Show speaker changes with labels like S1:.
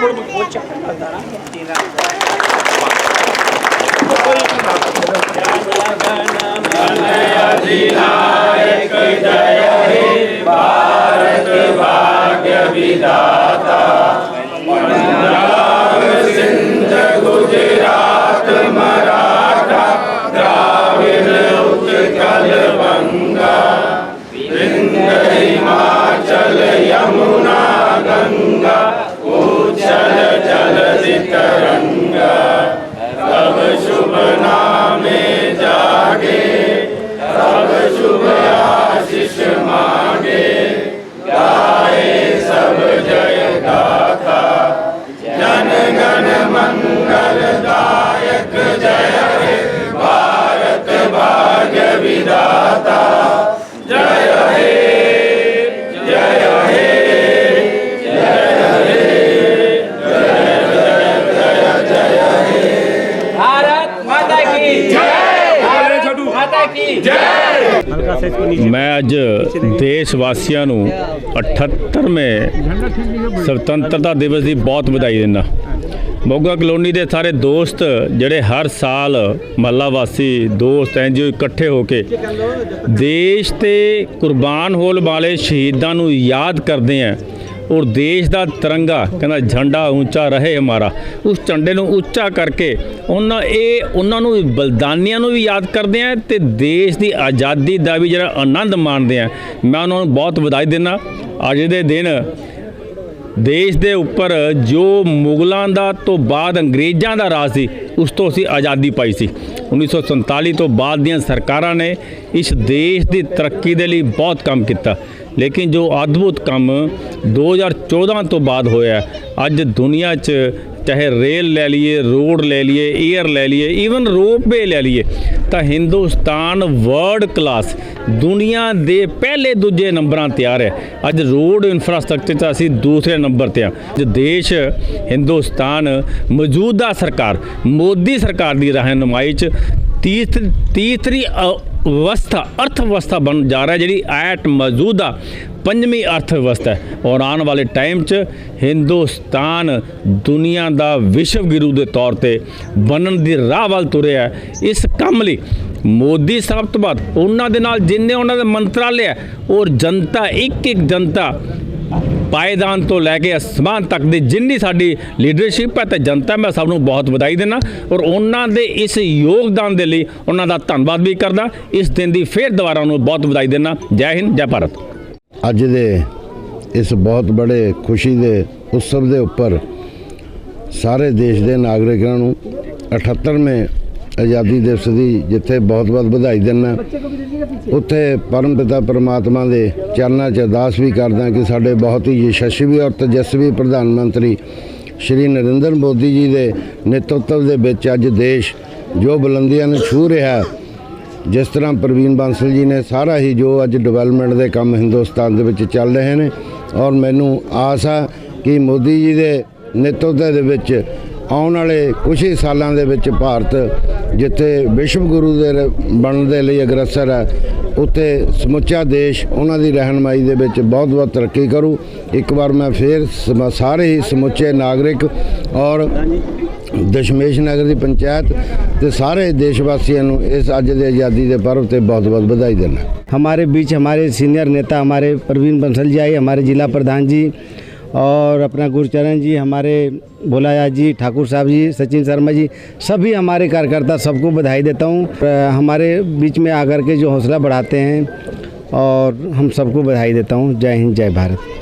S1: తమ్ముడు మీకు పోయి చెప్పగలుగుతారా భారత భాగ్య విదా की जय भारत माता की जय
S2: ਮੈਂ ਅੱਜ ਦੇਸ਼ ਵਾਸੀਆਂ ਨੂੰ 78ਵੇਂ ਸੁਤੰਤਰਤਾ ਦਿਵਸ ਦੀ ਬਹੁਤ ਵਧਾਈ ਦਿੰਦਾ ਮੋਗਾ ਕਲੋਨੀ ਦੇ ਸਾਰੇ ਦੋਸਤ ਜਿਹੜੇ ਹਰ ਸਾਲ ਮਹੱਲਾ ਵਾਸੀ ਦੋਸਤ ਐਨਜੀਓ ਇਕੱਠੇ ਹੋ ਕੇ ਦੇਸ਼ ਤੇ ਕੁਰਬਾਨ ਹੋਣ ਵਾਲੇ ਸ਼ਹੀਦਾਂ ਨੂੰ ਯਾਦ ਕਰਦੇ ਆ ਔਰ ਦੇਸ਼ ਦਾ ਤਿਰੰਗਾ, ਕਹਿੰਦਾ ਝੰਡਾ ਉੱਚਾ ਰਹੇ ਹਮਾਰਾ ਉਸ ਝੰਡੇ ਨੂੰ ਉੱਚਾ ਕਰਕੇ ਉਹਨਾਂ ਇਹ, ਉਹਨਾਂ ਨੂੰ ਬਲਦਾਨੀਆਂ ਨੂੰ ਵੀ ਯਾਦ ਕਰਦੇ ਆ ਤੇ ਦੇਸ਼ ਦੀ ਆਜ਼ਾਦੀ ਦਾ ਵੀ ਜਿਹੜਾ ਆਨੰਦ ਮਾਣਦੇ ਆ। ਮੈਂ ਉਹਨਾਂ ਨੂੰ ਬਹੁਤ ਵਧਾਈ ਦਿੰਦਾ। ਅੱਜ ਦੇ ਦਿਨ ਦੇਸ਼ ਦੇ ਉੱਪਰ ਜੋ ਮੁਗਲਾਂ ਦਾ ਤੋਂ ਬਾਅਦ ਅੰਗਰੇਜ਼ਾਂ ਦਾ ਰਾਜ ਸੀ, ਉਸ ਤੋਂ ਅਸੀਂ ਆਜ਼ਾਦੀ ਪਾਈ ਸੀ। 1947 ਤੋਂ ਬਾਅਦ ਦੀਆਂ ਸਰਕਾਰਾਂ ਨੇ ਇਸ ਦੇਸ਼ ਦੀ ਤਰੱਕੀ ਦੇ ਲਈ ਬਹੁਤ ਕੰਮ ਕੀਤਾ। ਲੇਕਿਨ ਜੋ ਅਦਭੁਤ ਕੰਮ 2014 ਤੋਂ ਬਾਅਦ ਹੋਇਆ, ਅੱਜ ਦੁਨੀਆ 'ਚ ਚਾਹੇ ਰੇਲ ਲੈ ਲਈਏ, ਰੋਡ ਲੈ ਲਈਏ 에ਅਰ ਲੈ ਲਈਏ ਈਵਨ ਰੋਪਵੇ ਲੈ ਲਈਏ, ਤਾਂ ਹਿੰਦੁਸਤਾਨ ਵਰਲਡ ਕਲਾਸ ਦੁਨੀਆ ਦੇ ਪਹਿਲੇ ਦੂਜੇ ਨੰਬਰਾਂ ਤੇ ਆ ਰਿਹਾ ਅੱਜ ਰੋਡ ਇਨਫਰਾਸਟ੍ਰਕਚਰ 'ਚ ਅਸੀਂ ਦੂਸਰੇ ਨੰਬਰ ਤੇ ਆ। ਜੇ ਦੇਸ਼, ਹਿੰਦੁਸਤਾਨ, ਮੌਜੂਦਾ ਸਰਕਾਰ, ਮੋਦੀ ਸਰਕਾਰ ਦੀ ਰਹਿਨੁਮਾਈ 'ਚ ਤੀਸ, ਤੀਸਰੀ ਅ- ਅਵਸਥਾ ਅਰਥ ਅਵਸਥਾ ਬਣ ਜਾ ਰਿਹਾ ਜਿਹੜੀ ਐਟ ਮੌਜੂਦਾ ਪੰਜਵੀਂ ਅਰਥ ਵਿਵਸਥਾ ਹੈ। ਔਰ ਆਉਣ ਵਾਲੇ ਟਾਈਮ 'ਚ ਹਿੰਦੁਸਤਾਨ ਦੁਨੀਆ ਦਾ ਵਿਸ਼ਵ ਗੁਰੂ ਦੇ ਤੌਰ ਤੇ ਬਣਨ ਦੀ ਰਾਹ ਵੱਲ ਤੁਰਿਆ ਇਸ ਕੰਮ ਲਈ ਮੋਦੀ ਸਾਹਿਬ ਤੋਂ ਬਾਅਦ ਉਹਨਾਂ ਦੇ ਨਾਲ ਜਿੰਨੇ ਉਹਨਾਂ ਦੇ ਮੰਤਰਾਲੇ ਹੈ ਔਰ ਜਨਤਾ ਇੱਕ ਇੱਕ ਜਨਤਾ ਪਾਏਦਾਨ ਤੋਂ ਲੈ ਕੇ ਅਸਮਾਨ ਤੱਕ ਦੀ ਜਿੰਨੀ ਸਾਡੀ ਲੀਡਰਸ਼ਿਪ ਹੈ ਤੇ ਜਨਤਾ, ਮੈਂ ਸਭ ਨੂੰ ਬਹੁਤ ਵਧਾਈ ਦਿੰਦਾ। ਔਰ ਉਹਨਾਂ ਦੇ ਇਸ ਯੋਗਦਾਨ ਦੇ ਲਈ ਉਹਨਾਂ ਦਾ ਧੰਨਵਾਦ ਵੀ ਕਰਦਾ। ਇਸ ਦਿਨ ਦੀ ਫੇਰ ਦੁਬਾਰਾ ਉਹਨੂੰ ਬਹੁਤ ਵਧਾਈ ਦਿੰਦਾ। ਜੈ ਹਿੰਦ, ਜੈ ਭਾਰਤ।
S3: ਅੱਜ ਦੇ ਇਸ ਬਹੁਤ ਬੜੇ ਖੁਸ਼ੀ ਦੇ ਉਤਸਵ ਦੇ ਉੱਪਰ ਸਾਰੇ ਦੇਸ਼ ਦੇ ਨਾਗਰਿਕਾਂ ਨੂੰ 78ਵੇਂ ਆਜ਼ਾਦੀ ਦਿਵਸ ਦੀ ਜਿੱਥੇ ਬਹੁਤ-ਬਹੁਤ ਵਧਾਈ ਦਿੰਦਾ। ਉੱਥੇ ਪਰਮ ਪਿਤਾ ਪਰਮਾਤਮਾ ਦੇ ਚਰਨਾਂ 'ਚ ਅਰਦਾਸ ਵੀ ਕਰਦਾ ਕਿ ਸਾਡੇ ਬਹੁਤ ਹੀ ਯਸ਼ਸਵੀ ਔਰ ਤੇਜਸਵੀ ਪ੍ਰਧਾਨ ਮੰਤਰੀ ਸ਼੍ਰੀ ਨਰਿੰਦਰ ਮੋਦੀ ਜੀ ਦੇ ਨੇਤਰਤਵ ਦੇ ਵਿੱਚ ਅੱਜ ਦੇਸ਼ ਜੋ ਬੁਲੰਦੀਆਂ ਨੂੰ ਛੂ ਰਿਹਾ ਜਿਸ ਤਰ੍ਹਾਂ ਪ੍ਰਵੀਨ ਬਾਂਸਲ ਜੀ ਨੇ ਸਾਰਾ ਹੀ ਜੋ ਅੱਜ ਡਿਵੈਲਪਮੈਂਟ ਦੇ ਕੰਮ ਹਿੰਦੁਸਤਾਨ ਦੇ ਵਿੱਚ ਚੱਲ ਰਹੇ ਨੇ ਔਰ ਮੈਨੂੰ ਆਸ ਆ ਕਿ ਮੋਦੀ ਜੀ ਦੇ ਨੇਤਰਤਵ ਦੇ ਵਿੱਚ ਆਉਣ ਵਾਲੇ ਕੁਝ ਹੀ ਸਾਲਾਂ ਦੇ ਵਿੱਚ ਭਾਰਤ ਜਿੱਥੇ ਵਿਸ਼ਵ ਗੁਰੂ ਦੇ ਰ- ਬਣਨ ਦੇ ਲਈ ਅਗਰਸਰ ਹੈ ਉੱਥੇ ਸਮੁੱਚਾ ਦੇਸ਼ ਉਹਨਾਂ ਦੀ ਰਹਿਨਮਾਈ ਦੇ ਵਿੱਚ ਬਹੁਤ ਬਹੁਤ ਤਰੱਕੀ ਕਰੂ ਇੱਕ ਵਾਰ ਮੈਂ ਫੇਰ ਸਮ- ਸਾਰੇ ਹੀ ਸਮੁੱਚੇ ਨਾਗਰਿਕ ਔਰ ਦਸ਼ਮੇਸ਼ ਨਗਰ ਦੀ ਪੰਚਾਇਤ ਤੇ ਸਾਰੇ ਦੇਸ਼ ਵਾਸੀਆਂ ਨੂੰ ਇਸ ਅੱਜ ਦੇ ਆਜ਼ਾਦੀ ਦੇ ਪਰਵ ਤੇ ਬਹੁਤ-ਬਹੁਤ ਵਧਾਈ ਦਿੰਦਾ
S4: हमारे बीच हमारे सीनियर नेता हमारे प्रवीण बंसल जी आए हमारे जिला प्रधान जी और अपना गुरुचरण जी, हमारे भोलाया जी, ठाकुर साहब जी, सचिन शर्मा जी, सभी हमारे कार्यकर्ता सबको बधाई देता हूँ। हमारे बीच में आकर के जो हौसला बढ़ाते हैं और हम सबको बधाई देता हूँ। जय हिंद, जय भारत।